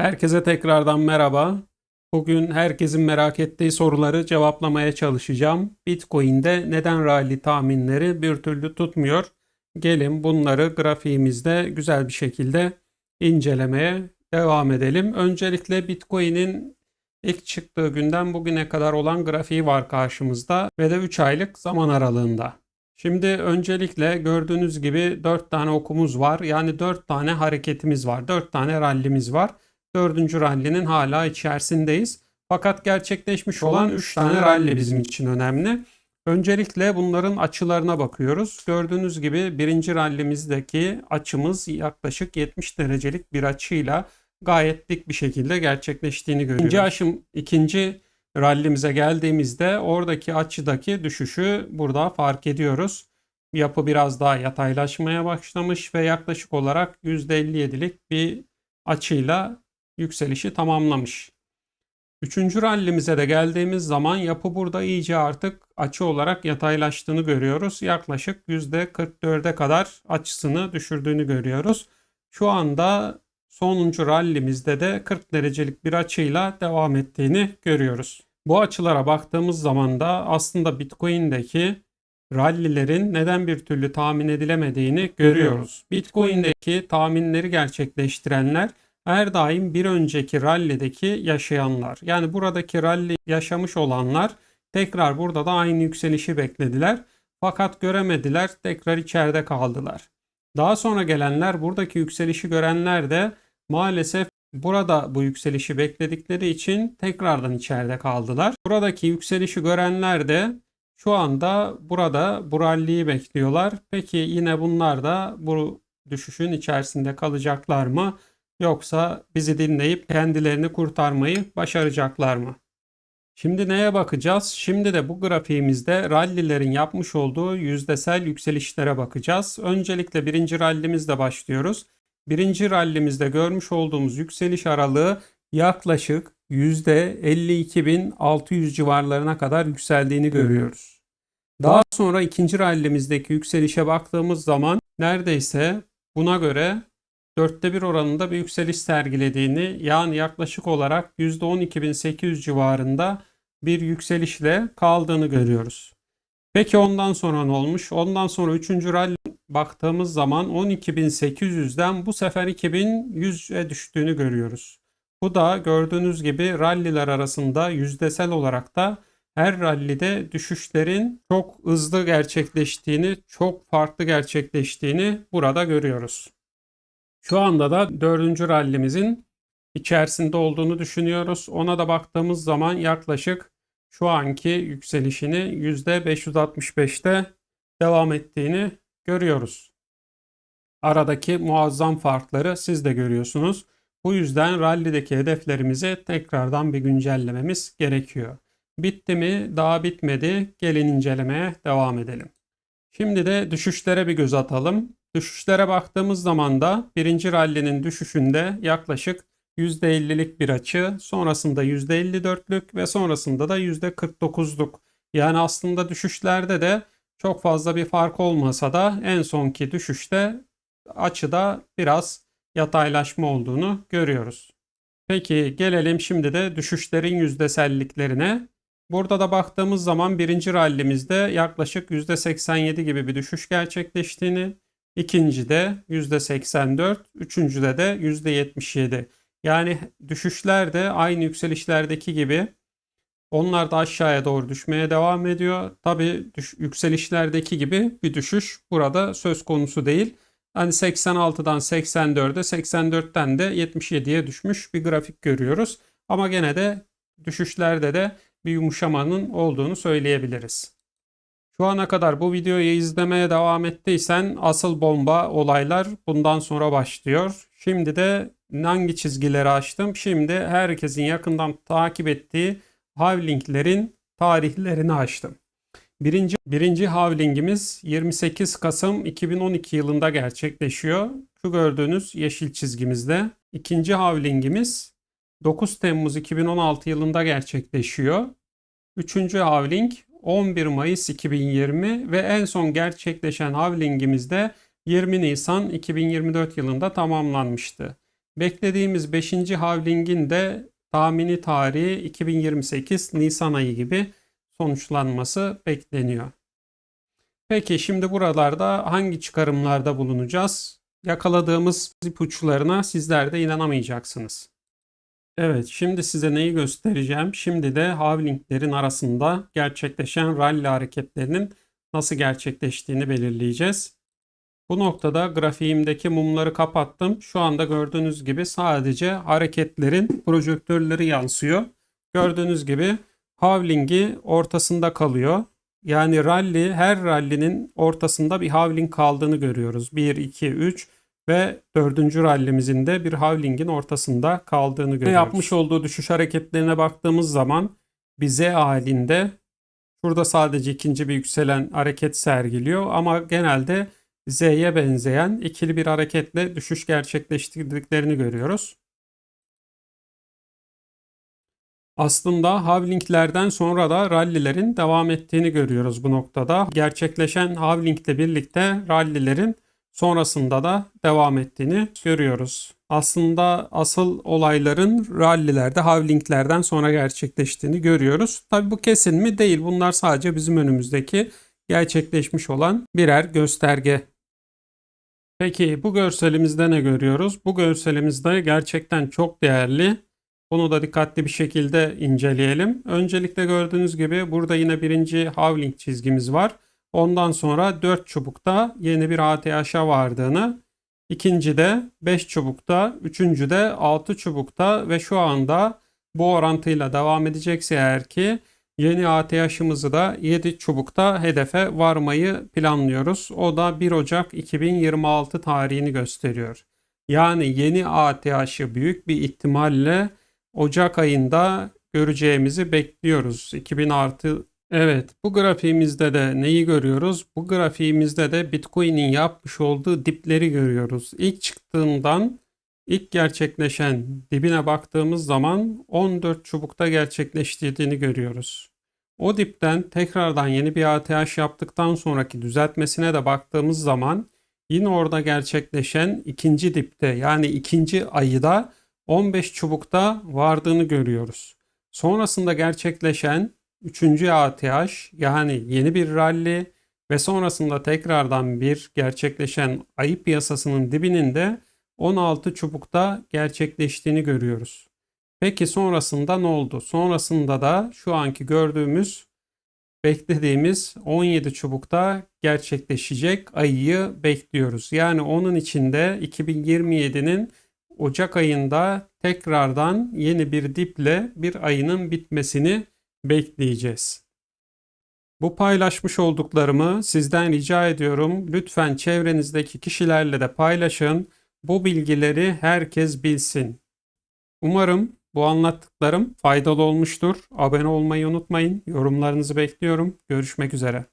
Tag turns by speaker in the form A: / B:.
A: Herkese tekrardan merhaba. Bugün herkesin merak ettiği soruları cevaplamaya çalışacağım. Bitcoin'de neden rally tahminleri bir türlü tutmuyor? Gelin bunları grafiğimizde güzel bir şekilde incelemeye devam edelim. Öncelikle Bitcoin'in ilk çıktığı günden bugüne kadar olan grafiği var karşımızda ve de 3 aylık zaman aralığında. Şimdi öncelikle gördüğünüz gibi 4 tane okumuz var. Yani 4 tane hareketimiz var. 4 tane rallimiz var. Dördüncü rallinin hala içerisindeyiz. Fakat gerçekleşmiş olan 3 tane rally bizim için önemli. Öncelikle bunların açılarına bakıyoruz. Gördüğünüz gibi birinci rallimizdeki açımız yaklaşık 70 derecelik bir açıyla gayet dik bir şekilde gerçekleştiğini görüyoruz. İkinci aşım, ikinci rallimize geldiğimizde oradaki açıdaki düşüşü burada fark ediyoruz. Yapı biraz daha yataylaşmaya başlamış ve yaklaşık olarak %57'lik bir açıyla yükselişi tamamlamış. Üçüncü rallimize de geldiğimiz zaman yapı burada iyice artık açı olarak yataylaştığını görüyoruz. Yaklaşık %44'e kadar açısını düşürdüğünü görüyoruz. Şu anda sonuncu rallimizde de 40 derecelik bir açıyla devam ettiğini görüyoruz. Bu açılara baktığımız zaman da aslında Bitcoin'deki rallilerin neden bir türlü tahmin edilemediğini görüyoruz. Bitcoin'deki tahminleri gerçekleştirenler her daim bir önceki rallideki yaşayanlar. Yani buradaki ralli yaşamış olanlar tekrar burada da aynı yükselişi beklediler. Fakat göremediler, tekrar içeride kaldılar. Daha sonra gelenler buradaki yükselişi görenler de maalesef burada bu yükselişi bekledikleri için tekrardan içeride kaldılar. Buradaki yükselişi görenler de şu anda burada bu ralliyi bekliyorlar. Peki yine bunlar da bu düşüşün içerisinde kalacaklar mı? Yoksa bizi dinleyip kendilerini kurtarmayı başaracaklar mı? Şimdi neye bakacağız? Şimdi de bu grafiğimizde rallilerin yapmış olduğu yüzdesel yükselişlere bakacağız. Öncelikle birinci rallimizle başlıyoruz. Birinci rallimizde görmüş olduğumuz yükseliş aralığı yaklaşık %52.600 civarlarına kadar yükseldiğini görüyoruz. Daha sonra ikinci rallimizdeki yükselişe baktığımız zaman neredeyse buna göre dörtte bir oranında bir yükseliş sergilediğini yani yaklaşık olarak %12.800 civarında bir yükselişle kaldığını görüyoruz. Peki ondan sonra ne olmuş? Ondan sonra 3. rally baktığımız zaman 12.800'den bu sefer 2100'e düştüğünü görüyoruz. Bu da gördüğünüz gibi ralliler arasında yüzdesel olarak da her rallide düşüşlerin çok hızlı gerçekleştiğini, çok farklı gerçekleştiğini burada görüyoruz. Şu anda da dördüncü rallimizin içerisinde olduğunu düşünüyoruz. Ona da baktığımız zaman yaklaşık şu anki yükselişini %565'te devam ettiğini görüyoruz. Aradaki muazzam farkları siz de görüyorsunuz. Bu yüzden rallideki hedeflerimizi tekrardan bir güncellememiz gerekiyor. Bitti mi? Daha bitmedi. Gelin incelemeye devam edelim. Şimdi de düşüşlere bir göz atalım. Düşüşlere baktığımız zaman da birinci rallinin düşüşünde yaklaşık %50'lik bir açı, sonrasında %54'lük ve sonrasında da %49'luk. Yani aslında düşüşlerde de çok fazla bir fark olmasa da en sonki düşüşte açıda biraz yataylaşma olduğunu görüyoruz. Peki gelelim şimdi de düşüşlerin yüzdeselliklerine. Burada da baktığımız zaman birinci rallimizde yaklaşık %87 gibi bir düşüş gerçekleştiğini, ikincide %84, üçüncüde de %77. Yani düşüşler de aynı yükselişlerdeki gibi onlar da aşağıya doğru düşmeye devam ediyor. Tabi yükselişlerdeki gibi bir düşüş burada söz konusu değil. Hani 86'dan 84'e 84'ten de 77'ye düşmüş bir grafik görüyoruz. Ama gene de düşüşlerde de bir yumuşamanın olduğunu söyleyebiliriz. Şu ana kadar bu videoyu izlemeye devam ettiysen asıl bomba olaylar bundan sonra başlıyor. Şimdi de hangi çizgileri açtım? Şimdi herkesin yakından takip ettiği havlinglerin tarihlerini açtım. Birinci, birinci havlingimiz 28 Kasım 2012 yılında gerçekleşiyor. Şu gördüğünüz yeşil çizgimizde. İkinci havlingimiz 9 Temmuz 2016 yılında gerçekleşiyor. Üçüncü havling 11 Mayıs 2020 ve en son gerçekleşen havlingimizde 20 Nisan 2024 yılında tamamlanmıştı. Beklediğimiz 5. havlingin de tahmini tarihi 2028 Nisan ayı gibi sonuçlanması bekleniyor. Peki şimdi buralarda hangi çıkarımlarda bulunacağız? Yakaladığımız ipuçlarına sizler de inanamayacaksınız. Evet, şimdi size neyi göstereceğim? Şimdi de havlinglerin arasında gerçekleşen rally hareketlerinin nasıl gerçekleştiğini belirleyeceğiz. Bu noktada grafiğimdeki mumları kapattım. Şu anda gördüğünüz gibi sadece hareketlerin projektörleri yansıyor. Gördüğünüz gibi havlingi ortasında kalıyor. Yani rally her rally'nin ortasında bir havling kaldığını görüyoruz. 1, 2, 3 ve dördüncü rallimizin de bir havlingin ortasında kaldığını görüyoruz. Yapmış olduğu düşüş hareketlerine baktığımız zaman bir Z halinde şurada sadece ikinci bir yükselen hareket sergiliyor ama genelde Z'ye benzeyen ikili bir hareketle düşüş gerçekleştirdiklerini görüyoruz. Aslında havlinglerden sonra da rallilerin devam ettiğini görüyoruz bu noktada. Gerçekleşen havlingle birlikte rallilerin sonrasında da devam ettiğini görüyoruz. Aslında asıl olayların rallilerde, havlinglerden sonra gerçekleştiğini görüyoruz. Tabi bu kesin mi? Değil. Bunlar sadece bizim önümüzdeki gerçekleşmiş olan birer gösterge. Peki bu görselimizde ne görüyoruz? Bu görselimizde gerçekten çok değerli. Bunu da dikkatli bir şekilde inceleyelim. Öncelikle gördüğünüz gibi burada yine birinci havling çizgimiz var. Ondan sonra 4 çubukta yeni bir ATH'a vardığını, ikinci de 5 çubukta, üçüncü de 6 çubukta ve şu anda bu orantıyla devam edecekse eğer ki yeni ATH'ımızı da 7 çubukta hedefe varmayı planlıyoruz. O da 1 Ocak 2026 tarihini gösteriyor. Yani yeni ATH'ı büyük bir ihtimalle Ocak ayında göreceğimizi bekliyoruz. 2000 artı Evet, bu grafiğimizde de neyi görüyoruz? Bu grafiğimizde de Bitcoin'in yapmış olduğu dipleri görüyoruz. İlk çıktığından ilk gerçekleşen dibine baktığımız zaman 14 çubukta gerçekleştirdiğini görüyoruz. O dipten tekrardan yeni bir ATH yaptıktan sonraki düzeltmesine de baktığımız zaman yine orada gerçekleşen ikinci dipte yani ikinci ayıda 15 çubukta vardığını görüyoruz. Sonrasında gerçekleşen 3. ATH yani yeni bir rally ve sonrasında tekrardan bir gerçekleşen ayı piyasasının dibinin de 16 çubukta gerçekleştiğini görüyoruz. Peki sonrasında ne oldu? Sonrasında da şu anki gördüğümüz beklediğimiz 17 çubukta gerçekleşecek ayıyı bekliyoruz. Yani onun içinde 2027'nin Ocak ayında tekrardan yeni bir diple bir ayının bitmesini bekleyeceğiz. Bu paylaşmış olduklarımı sizden rica ediyorum. Lütfen çevrenizdeki kişilerle de paylaşın. Bu bilgileri herkes bilsin. Umarım bu anlattıklarım faydalı olmuştur. Abone olmayı unutmayın. Yorumlarınızı bekliyorum. Görüşmek üzere.